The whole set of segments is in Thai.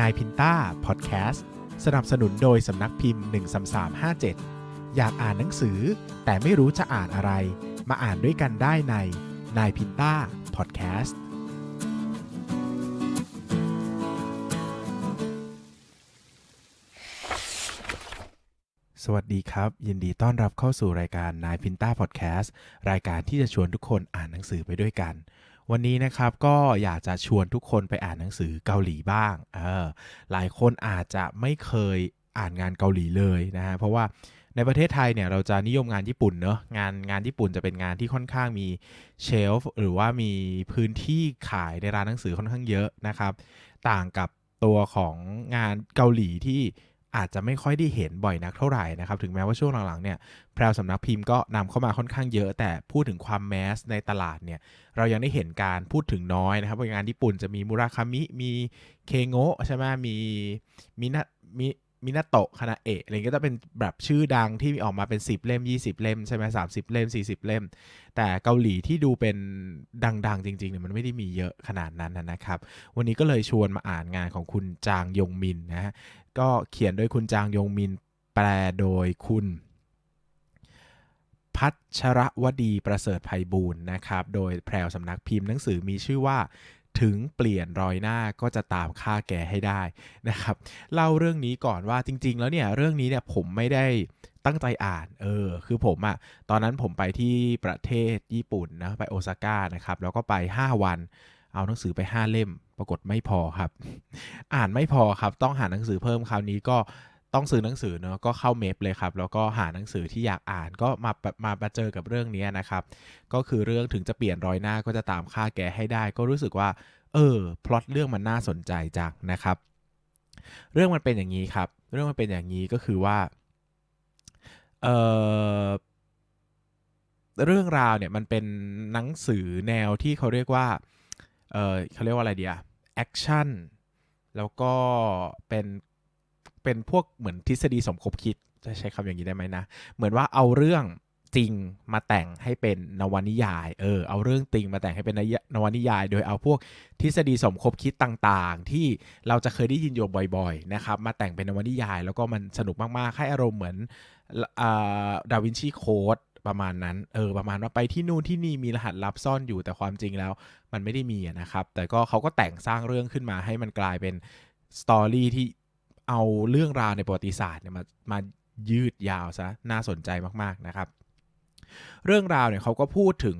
นายพินต้าพอดแคสต์สนับสนุนโดยสำนักพิมพ์ 13357 อยากอ่านหนังสือ แต่ไม่รู้จะอ่านอะไร มาอ่านด้วยกันได้ในนายพินต้าพอดแคสต์สวัสดีครับ ยินดีต้อนรับเข้าสู่รายการนายพินต้าพอดแคสต์รายการที่จะชวนทุกคนอ่านหนังสือไปด้วยกัน วันนี้นะครับก็อยากจะชวนทุกคนไปอ่านหนังสือเกาหลีบ้างเออหลายคนอาจจะไม่เคยอ่านงานเกาหลีเลยนะฮะเพราะว่าในประเทศไทยเนี่ยเราจะนิยมงานญี่ปุ่นเนอะงานงานญี่ปุ่นจะเป็นงานที่ค่อนข้างมีเชลฟ์หรือว่ามีพื้นที่ขายในร้านหนังสือค่อนข้างเยอะนะครับ ต่างกับตัวของงานเกาหลีที่ อาจจะไม่ค่อยได้เห็นบ่อยนักเท่าไหร่นะครับ ถึงแม้ว่าช่วงหลังๆเนี่ยแพรวสำนักพิมพ์ก็นำเข้ามาค่อนข้างเยอะ แต่พูดถึงความแมสในตลาดเนี่ยเรายังได้เห็นการพูดถึงน้อยนะครับงานญี่ปุ่นจะมีมุราคามิมีเคโงะใช่ไหมมีมินะมิ มินาโตะคานาเอะอะไรก็จะเป็นแบบชื่อดังที่มีออกมาเป็น 10 เล่ม 20 เล่มใช่ไหมสามสิบเล่ม 40 เล่ม แต่เกาหลีที่ดูเป็นดังๆ จริงๆเนี่ยมันไม่ได้มีเยอะขนาดนั้นนะครับ วันนี้ก็เลยชวนมาอ่านงานของคุณจางยงมินนะฮะก็เขียนโดยคุณจางยงมินแปลโดยคุณพัชรวดีประเสริฐภัยบูรณ์นะครับ โดยแพรวสำนักพิมพ์หนังสือมีชื่อว่า ถึงเปลี่ยนรอยหน้าก็จะตามค่าแก่ให้ได้นะครับเล่าเรื่องนี้ก่อนว่าจริง ๆ แล้วเนี่ยเรื่องนี้เนี่ยผมไม่ได้ตั้งใจอ่าน เออ คือผมอะตอนนั้นผมไปที่ประเทศญี่ปุ่นนะไปโอซาก้านะครับ แล้วก็ไป 5 วัน เอาหนังสือไป 5 เล่ม ปรากฏไม่พอครับ อ่านไม่พอครับ ต้องหาหนังสือเพิ่มคราวนี้ก็ ต้องซื้อหนังสือเนาะก็เข้าเมพเลยครับแล้วก็หาหนังสือที่อยากอ่านก็มามามาเจอกับเรื่องนี้นะครับ ก็คือเรื่องถึงจะเปลี่ยนร้อยหน้าก็จะตามค่าแกให้ได้ ก็รู้สึกว่า เออพล็อตเรื่องมันน่าสนใจจังนะครับ เรื่องมันเป็นอย่างนี้ครับ เรื่องมันเป็นอย่างนี้ก็คือว่าเออเรื่องราวเนี่ยมันเป็นหนังสือแนวที่เขาเรียกว่าเออเขาเรียกว่าอะไรเดียแอคชั่นแล้วก็เป็น เป็นพวกเหมือนทฤษฎีสมคบคิดจะใช้คำอย่างนี้ได้ไหมนะ เหมือนว่าเอาเรื่องจริงมาแต่งให้เป็นนวนิยาย เออ เอาเรื่องจริงมาแต่งให้เป็นนวนิยาย โดยเอาพวกทฤษฎีสมคบคิดต่างๆ ที่เราจะเคยได้ยินอยู่บ่อยๆ นะครับ มาแต่งเป็นนวนิยาย แล้วก็มันสนุกมากๆ ให้อารมณ์เหมือนดาวินชีโค้ดประมาณนั้น เออ ประมาณว่าไปที่นู่นที่นี่มีรหัสลับซ่อนอยู่ แต่ความจริงแล้วมันไม่ได้มีนะครับ แต่ก็เขาก็แต่งสร้างเรื่องขึ้นมาให้มันกลายเป็นสตอรี่ที่ เอาเรื่องราวในประวัติศาสตร์เนี่ยมามายืดยาวซะน่าสนใจมากๆนะครับ เรื่องราวเนี่ยเขาก็พูดถึง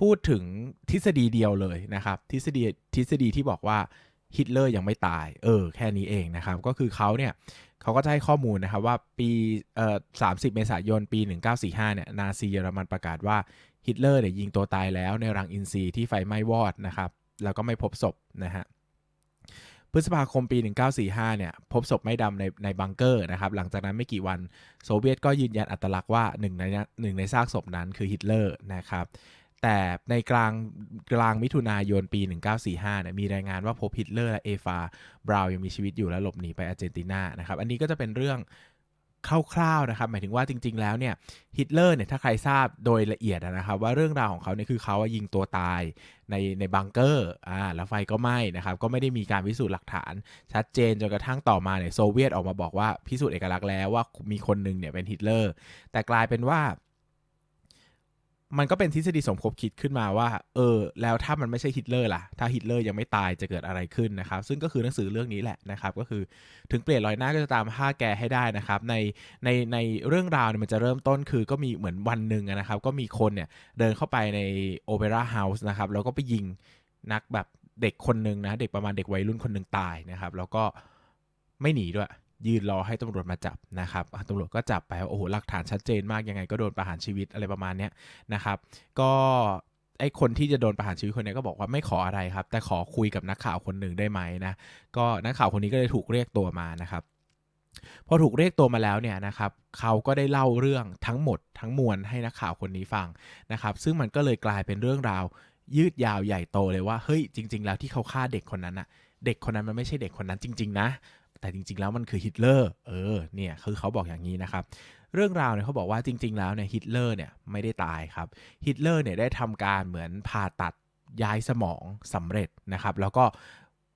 พูดถึงทฤษฎีเดียวเลยนะครับ ทฤษฎีทฤษฎีที่บอกว่าฮิตเลอร์ยังไม่ตาย เออ แค่นี้เองนะครับ ก็คือเขาเนี่ยเขาก็จะให้ข้อมูลนะครับว่าปีเอ่อ30เมษายนปี 1945เนี่ย นาซีเยอรมันประกาศว่าฮิตเลอร์เนี่ยยิงตัวตายแล้วในรังอินซีที่ไฟไหม้วอดนะครับ แล้วก็ไม่พบศพนะฮะ พฤษภาคมปี 1945 เนี่ย พบศพไม่ดำในในบังเกอร์นะครับ หลังจากนั้นไม่กี่วันโซเวียตก็ยืนยันอัตลักษณ์ว่าหนึ่งในหนึ่งในซากศพนั้นคือฮิตเลอร์นะครับแต่ในกลางกลางมิถุนายนปี 1945เนี่ยมีรายงานว่าพบฮิตเลอร์และเอฟาบราวยังมีชีวิตอยู่และหลบหนีไปอาร์เจนตินานะครับ อันนี้ก็จะเป็นเรื่อง คร่าวๆนะครับหมายถึงว่าจริง ๆ แล้วเนี่ยฮิตเลอร์เนี่ยถ้าใครทราบโดยละเอียดนะครับว่าเรื่องราวของเขาเนี่ยคือเขายิงตัวตายในในบังเกอร์อ่าแล้วไฟก็ไหม้นะครับก็ไม่ได้มีการพิสูจน์หลักฐาน ชัดเจนจนกระทั่งต่อมาเนี่ยโซเวียตออกมาบอกว่าพิสูจน์เอกลักษณ์แล้วว่ามีคนหนึ่งเนี่ยเป็นฮิตเลอร์แต่กลายเป็นว่า มันก็เป็นทฤษฎีสมคบคิดขึ้นมาว่า เออ แล้วถ้ามันไม่ใช่ฮิตเลอร์ล่ะ ถ้าฮิตเลอร์ยังไม่ตายจะเกิดอะไรขึ้นนะครับ ซึ่งก็คือหนังสือเรื่องนี้แหละนะครับ ก็คือถึงเปลี่ยนรอยหน้าก็จะตามผ้าแกให้ได้นะครับ ในในในเรื่องราวเนี่ยมันจะเริ่มต้นคือก็มีเหมือนวันหนึ่งนะครับ ก็มีคนเนี่ยเดินเข้าไปในโอเปร่าเฮาส์นะครับ แล้วก็ไปยิงนักแบบเด็กคนหนึ่งนะ เด็กประมาณเด็กวัยรุ่นคนหนึ่งตายนะครับ แล้วก็ไม่หนีด้วย ยืนรอให้ตำรวจมาจับนะครับตำรวจก็จับไปโอ้โหหลักฐานชัดเจนมากยังไงก็โดนประหารชีวิตอะไรประมาณนี้นะครับ ก็ไอคนที่จะโดนประหารชีวิตคนนี้ก็บอกว่าไม่ขออะไรครับ แต่ขอคุยกับนักข่าวคนหนึ่งได้ไหมนะก็นักข่าวคนนี้ก็เลยถูกเรียกตัวมานะครับพอถูกเรียกตัวมาแล้วเนี่ยนะครับเขาก็ได้เล่าเรื่องทั้งหมดทั้งมวลให้นักข่าวคนนี้ฟังนะครับ ซึ่งมันก็เลยกลายเป็นเรื่องราว ยืดยาวใหญ่โตเลยว่าเฮ้ยจริง ๆ แล้วที่เขาฆ่าเด็กคนนั้นอะเด็กคนนั้นมันไม่ใช่เด็กคนนั้นจริง ๆ นะ แต่จริง ๆ แล้วมันคือฮิตเลอร์เออเนี่ยคือเขาบอกอย่างนี้นะครับเรื่องราวเนี่ยเขาบอกว่าจริง ๆ แล้วเนี่ยฮิตเลอร์เนี่ยไม่ได้ตายครับฮิตเลอร์เนี่ยได้ทำการเหมือนผ่าตัดย้ายสมองสำเร็จนะครับ แล้วก็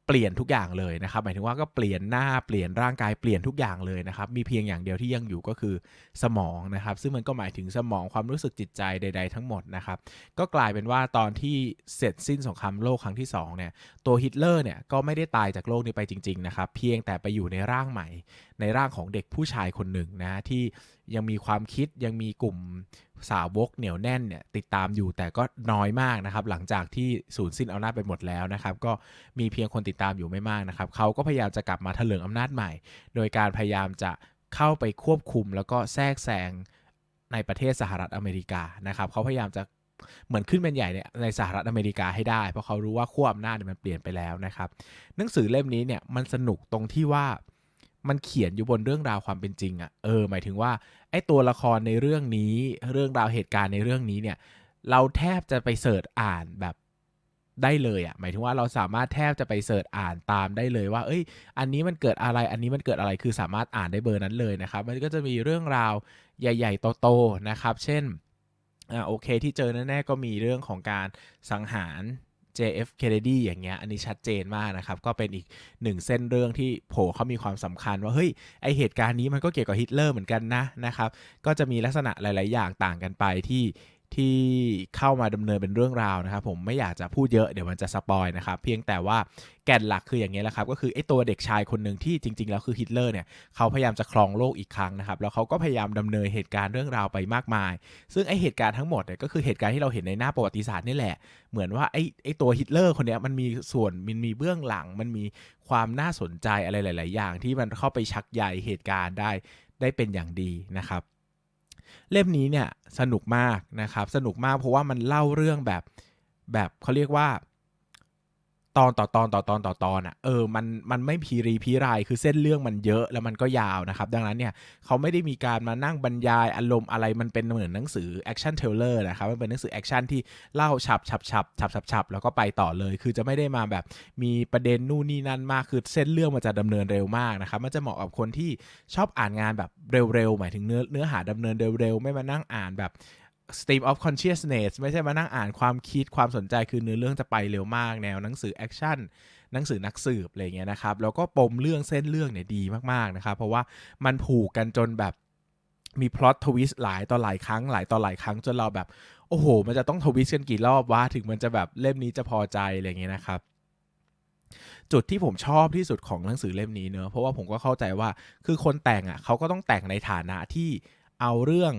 เปลี่ยนทุกอย่างเลยนะครับ หมายถึงว่าก็เปลี่ยนหน้าเปลี่ยนร่างกายเปลี่ยนทุกอย่างเลยนะครับ มีเพียงอย่างเดียวที่ยังอยู่ก็คือสมองนะครับ ซึ่งมันก็หมายถึงสมองความรู้สึกจิตใจใด ๆ ทั้งหมดนะครับ ก็กลายเป็นว่าตอนที่เสร็จสิ้นสงครามโลกครั้งที่2เนี่ยตัวฮิตเลอร์เนี่ยก็ไม่ได้ตายจากโลกนี้ไปจริงๆนะครับ เพียงแต่ไปอยู่ในร่างใหม่ ในร่างของเด็กผู้ชายคนหนึ่งนะที่ยังมีความคิดยังมีกลุ่มสาวกเหนียวแน่นเนี่ยติดตามอยู่แต่ก็น้อยมากนะครับ หลังจากที่สูญสิ้นอำนาจไปหมดแล้วนะครับ ก็มีเพียงคนติดตามอยู่ไม่มากนะครับเขาก็พยายามจะกลับมาถลิงอำนาจใหม่ โดยการพยายามจะเข้าไปควบคุมแล้วก็แทรกแซงในประเทศสหรัฐอเมริกานะครับเขาพยายามจะเหมือนขึ้นเป็นใหญ่ในสหรัฐอเมริกาให้ได้ เพราะเขารู้ว่าขั้วอำนาจมันเปลี่ยนไปแล้วนะครับ หนังสือเล่มนี้เนี่ยมันสนุกตรงที่ว่า มันเขียนอยู่บนเรื่องราวความเป็นจริงอะ่ะเออหมายถึงว่าไอ้ตัวละครในเรื่องนี้เรื่องราวเหตุการณ์ในเรื่องนี้เนี่ย เราแทบจะไปเสิร์ชอ่านแบบได้เลยอะ่ะหมายถึงว่าเราสามารถแทบจะไปเสิร์ชอ่านตามได้เลยว่า เอ้ย อันนี้มันเกิดอะไร อันนี้มันเกิดอะไรคือสามารถอ่านได้เบอร์นั้นเลยนะครับ มันก็จะมีเรื่องราวใหญ่ๆโตๆนะครับ เช่นอ่าโอเคที่เจอแน่ๆก็มีเรื่องของการสังหาร JF Kennedy อย่างเงี้ยอันนี้ชัดเจนมากนะครับ ก็เป็นอีกหนึ่งเส้นเรื่องที่โผล่เขามีความสำคัญว่าเฮ้ยไอเหตุการณ์นี้มันก็เกี่ยวกับฮิตเลอร์เหมือนกันนะนะครับ ก็จะมีลักษณะหลาย ๆ อย่างต่างกันไปที่ ที่เข้ามาดำเนินเป็นเรื่องราวนะครับผมไม่อยากจะพูดเยอะเดี๋ยวมันจะสปอยนะครับเพียงแต่ว่าแกนหลักคืออย่างนี้แหละครับก็คือไอ้ตัวเด็กชายคนหนึ่งที่จริง ๆ แล้วคือฮิตเลอร์เนี่ยเขาพยายามจะครองโลกอีกครั้งนะครับแล้วเขาก็พยายามดำเนินเหตุการณ์เรื่องราวไปมากมาย ซึ่งไอ้เหตุการณ์ทั้งหมดเนี่ยก็คือเหตุการณ์ที่เราเห็นในหน้าประวัติศาสตร์นี่แหละ เหมือนว่าไอ้ไอ้ตัวฮิตเลอร์คนนี้มันมีส่วนมันมีเบื้องหลัง มันมีความน่าสนใจอะไรหลาย ๆ อย่างที่มันเข้าไปชักใยเหตุการณ์ได้ได้เป็นอย่างดีนะครับ เล่มนี้เนี่ยสนุกมากนะครับ สนุกมากเพราะว่ามันเล่าเรื่องแบบแบบเขาเรียกว่า ตอนต่อตอนต่อตอนต่อตอนอะเออมันมันไม่พีรีพีรายคือเส้นเรื่องมันเยอะแล้วมันก็ยาวนะครับ ดังนั้นเนี่ยเขาไม่ได้มีการมานั่งบรรยายอารมณ์อะไรมันเป็นเหมือนหนังสือแอคชั่นเทเลอร์นะครับมันเป็นหนังสือแอคชั่นที่เล่าฉับฉับฉับฉับฉับฉับแล้วก็ไปต่อเลย คือจะไม่ได้มาแบบมีประเด็นนู่นนี่นั่นมากคือเส้นเรื่องมันจะดำเนินเร็วมากนะครับมันจะเหมาะกับคนที่ชอบอ่านงานแบบเร็วๆหมายถึงเนื้อเนื้อหาดำเนินเร็วๆไม่มานั่งอ่านแบบ stream of consciousness ไม่ใช่มานั่งอ่านความคิดความสนใจคือเนื้อเรื่องจะไปเร็วมากแนวหนังสือแอคชั่นหนังสือนักสืบอะไรเงี้ยนะครับ แล้วก็ปมเรื่องเส้นเรื่องเนี่ยดีมากๆนะครับ เพราะว่ามันผูกกันจนแบบมีพล็อตทวิสต์หลายต่อหลายครั้งหลายต่อหลายครั้งจนเราแบบ โอ้โห มันจะต้องทวิสต์กันกี่รอบวะถึงมันจะแบบเล่มนี้จะพอใจอะไรเงี้ยนะครับจุดที่ผมชอบที่สุดของหนังสือเล่มนี้เนอะเพราะว่าผมก็เข้าใจว่าคือคนแต่งอะ่ะเขาก็ต้องแต่งในฐานะที่ เอาเรื่อง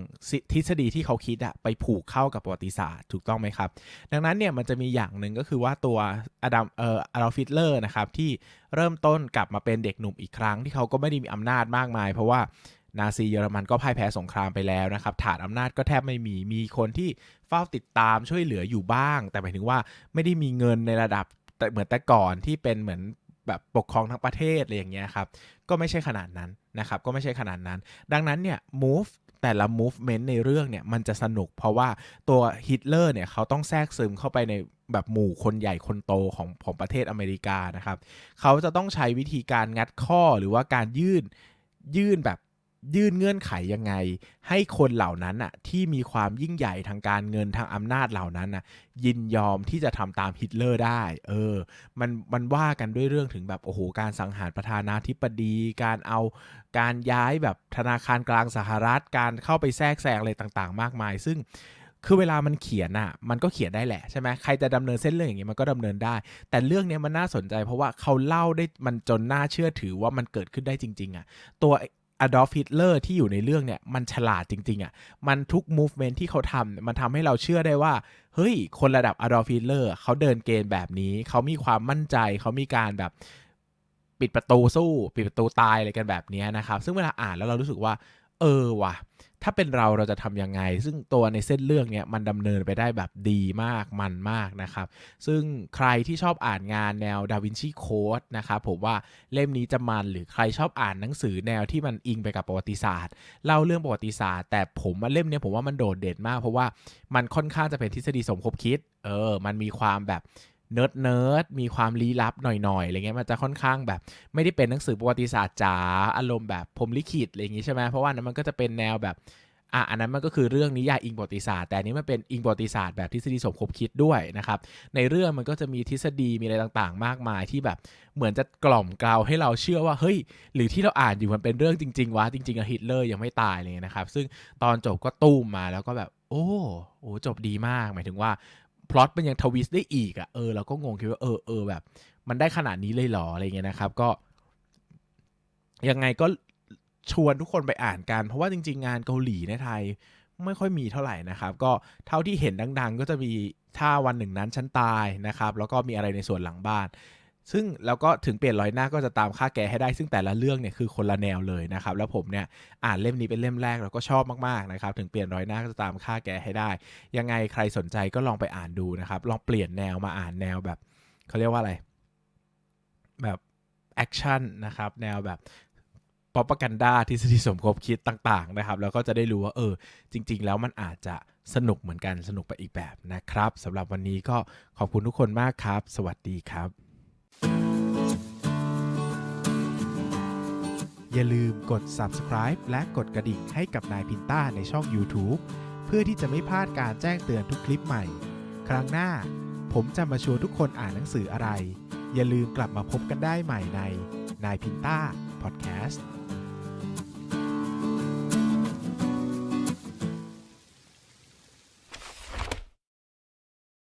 ทฤษฎีที่เขาคิดอะไปผูกเข้ากับประวัติศาสตร์ถูกต้องไหมครับ ดังนั้นเนี่ยมันจะมีอย่างหนึ่งก็คือว่าตัวอดัมเอ่ออารอฟิตเลอร์นะครับที่เริ่มต้นกลับมาเป็นเด็กหนุ่มอีกครั้ง ที่เขาก็ไม่ได้มีอำนาจมากมาย เพราะว่านาซีเยอรมันก็พ่ายแพ้สงครามไปแล้วนะครับ ฐานอำนาจก็แทบไม่มี มีคนที่เฝ้าติดตามช่วยเหลืออยู่บ้าง แต่หมายถึงว่าไม่ได้มีเงินในระดับแต่เหมือนแต่ก่อนที่เป็นเหมือนแบบปกครองทั้งประเทศอะไรอย่างเงี้ยครับ ก็ไม่ใช่ขนาดนั้นนะครับ ก็ไม่ใช่ขนาดนั้น ดังนั้นเนี่ย move แต่ละ movement ในเรื่องเนี่ยมันจะสนุกเพราะว่าตัวฮิตเลอร์เนี่ยเขาต้องแทรกซึมเข้าไปในแบบหมู่คนใหญ่คนโตของของประเทศอเมริกานะครับ เขาจะต้องใช้วิธีการงัดข้อหรือว่าการยื่นยื่นแบบ ยื่นเงื่อนไขยังไง ให้คนเหล่านั้นอะที่มีความยิ่งใหญ่ทางการเงินทางอำนาจเหล่านั้นอะยินยอมที่จะทำตามฮิตเลอร์ได้ เออ มันมันว่ากันด้วยเรื่องถึงแบบโอ้โหการสังหารประธานาธิบดี การเอาการย้ายแบบธนาคารกลางสหรัฐ การเข้าไปแทรกแซงอะไรต่างๆ มากมาย ซึ่งคือเวลามันเขียนอะมันก็เขียนได้แหละใช่ไหมใครจะดำเนินเส้นเรื่องอย่างนี้มันก็ดำเนินได้ แต่เรื่องนี้มันน่าสนใจเพราะว่าเขาเล่าได้มันจนน่าเชื่อถือว่ามันเกิดขึ้นได้จริง ๆอะตัว อดอล์ฟฮิตเลอร์ที่อยู่ในเรื่องเนี่ยมันฉลาดจริง ๆอะ่ะมันทุกมูฟเมนท์ที่เขาทำมันทำให้เราเชื่อได้ว่า เฮ้ย คนระดับอดอล์ฟฮิตเลอร์เขาเดินเกณฑ์แบบนี้ เขามีความมั่นใจ เขามีการแบบปิดประตูสู้ ปิดประตูตายอะไรกันแบบนี้นะครับ ซึ่งเวลาอ่านแล้วเรารู้สึกว่า เออว่ะ ถ้าเป็นเราเราจะทำยังไง ซึ่งตัวในเส้นเรื่องเนี้ยมันดำเนินไปได้แบบดีมากมันมากนะครับ ซึ่งใครที่ชอบอ่านงานแนวดาวินชีโค้ดนะครับผมว่าเล่มนี้จะมันหรือใครชอบอ่านหนังสือแนวที่มันอิงไปกับประวัติศาสตร์เล่าเรื่องประวัติศาสตร์ แต่ผมว่าเล่มนี้ผมว่ามันโดดเด่นมาก เพราะว่ามันค่อนข้างจะเป็นทฤษฎีสมคบคิดเออมันมีความแบบ เนิร์ดเนิร์ดมีความลี้ลับหน่อยๆอะไรเงี้ยมันจะค่อนข้างแบบ ไม่ได้เป็นหนังสือประวัติศาสตร์จ๋าอารมณ์แบบผมลิขิตอะไรอย่างงี้ใช่ไหมเพราะว่านั้นมันก็จะเป็นแนวแบบอะอันนั้นมันก็คือเรื่องนิยายอิงประวัติศาสตร์แต่อันนี้มันเป็นอิงประวัติศาสตร์แบบทฤษฎีสมคบคิดด้วยนะครับในเรื่องมันก็จะมีทฤษฎีมีอะไรต่างๆ มากมายที่แบบเหมือนจะกล่อมกล่าวให้เราเชื่อว่าเฮ้ย หรือที่เราอ่านอยู่มันเป็นเรื่องจริงๆวะจริงๆอะฮิตเลอร์ยังไม่ตายเลยนะครับ ซึ่งตอนจบก็ตุ้มมาแล้วก็แบบโอ้โอ้จบดีมาก หมายถึงว่า พล็อตมันยังทวิสต์ได้อีกอะเออเราก็งงคิดว่าเออเออแบบ มันได้ขนาดนี้เลยหรออะไรเงี้ยนะครับ ก็ ยังไงก็ชวนทุกคนไปอ่านกัน เพราะว่าจริง ๆ งานเกาหลีในไทยไม่ค่อยมีเท่าไหร่นะครับ ก็เท่าที่เห็นดัง ๆ ก็จะมีถ้าวันหนึ่งนั้นฉันตายนะครับ แล้วก็มีอะไรในส่วนหลังบ้าน ซึ่งแล้วก็ถึงเปลี่ยนรอยหน้าก็จะตามค่าแกให้ได้ ซึ่งแต่ละเรื่องเนี่ยคือคนละแนวเลยนะครับ แล้วผมเนี่ยอ่านเล่มนี้เป็นเล่มแรกแล้วก็ชอบมากๆนะครับ ถึงเปลี่ยนรอยหน้าก็จะตามค่าแกให้ได้ ยังไงใครสนใจก็ลองไปอ่านดูนะครับ ลองเปลี่ยนแนวมาอ่านแนวแบบเขาเรียกว่าอะไร แบบแอคชั่นนะครับ แนวแบบป๊อปกันดาทฤษฎีสมคบคิดต่าง ๆ นะครับ แล้วก็จะได้รู้ว่าเออ จริง ๆ แล้วมันอาจจะสนุกเหมือนกันสนุกไปอีกแบบนะครับสำหรับวันนี้ก็ขอบคุณทุกคนมากครับ สวัสดีครับ อย่าลืมกด subscribe และกดกระดิ่งให้กับนายพินต้าในช่อง YouTube เพื่อที่จะไม่พลาดการแจ้งเตือนทุกคลิปใหม่ ครั้งหน้า ผมจะมาชวนทุกคนอ่านหนังสืออะไร อย่าลืมกลับมาพบกันได้ใหม่ในนายพินต้าพอดแคสต์